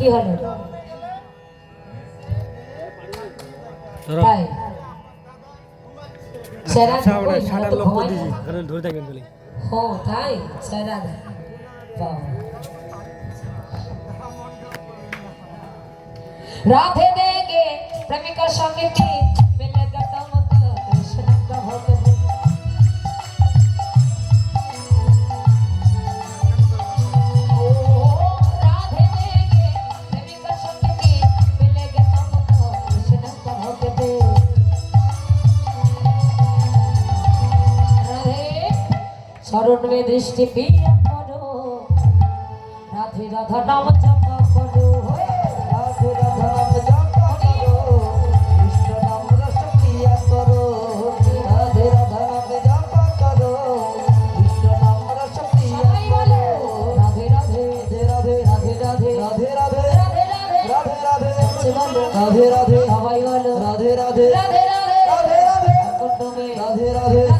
কি হলো তাই সেরা সারা লোক দিছি কারণ ধরে থাকেন বলি ও তাই সেরা রাধে দেগে প্রেমিকার সঙ্গে কি চরণে দৃষ্টি পিয়া করো। রাধে রাধা নাম জপ করো। রাধে রাধা নাম জপ রাধে রাধে সবাই বলো। রাধে রাধে। রাধে রাধে রাধে রাধে রাধে।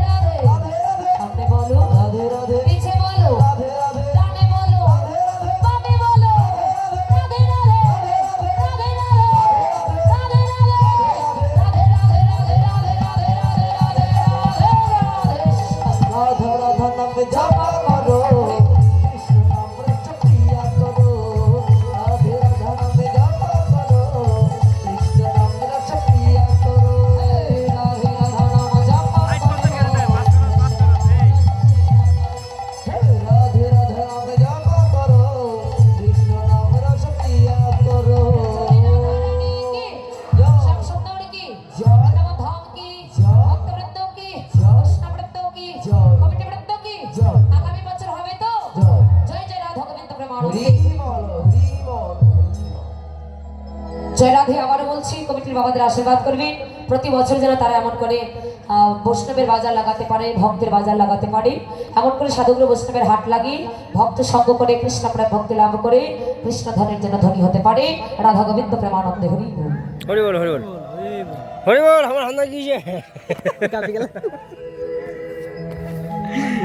রাধা গোবিন্দ প্রেমানন্দে জয় রাধে আবারও বলছি কমিটির বাবাদের আশীর্বাদ করবেন। প্রতি বছর যেন তারা এমন করে আহ, বৈষ্ণবের বাজার লাগাতে পারে ভক্তের বাজার লাগাতে পারে। এমন করে সাধুগুরু বৈষ্ণবের হাট লাগিয়ে ভক্ত সঙ্গ করে কৃষ্ণ প্রায় ভক্তি লাভ করে কৃষ্ণ ধনের যেন ধনী হতে পারে। রাধা গোবিন্দ প্রেমানন্দে হরি বল। হরি বল হরি বল। হরি বল আমার হান্না কি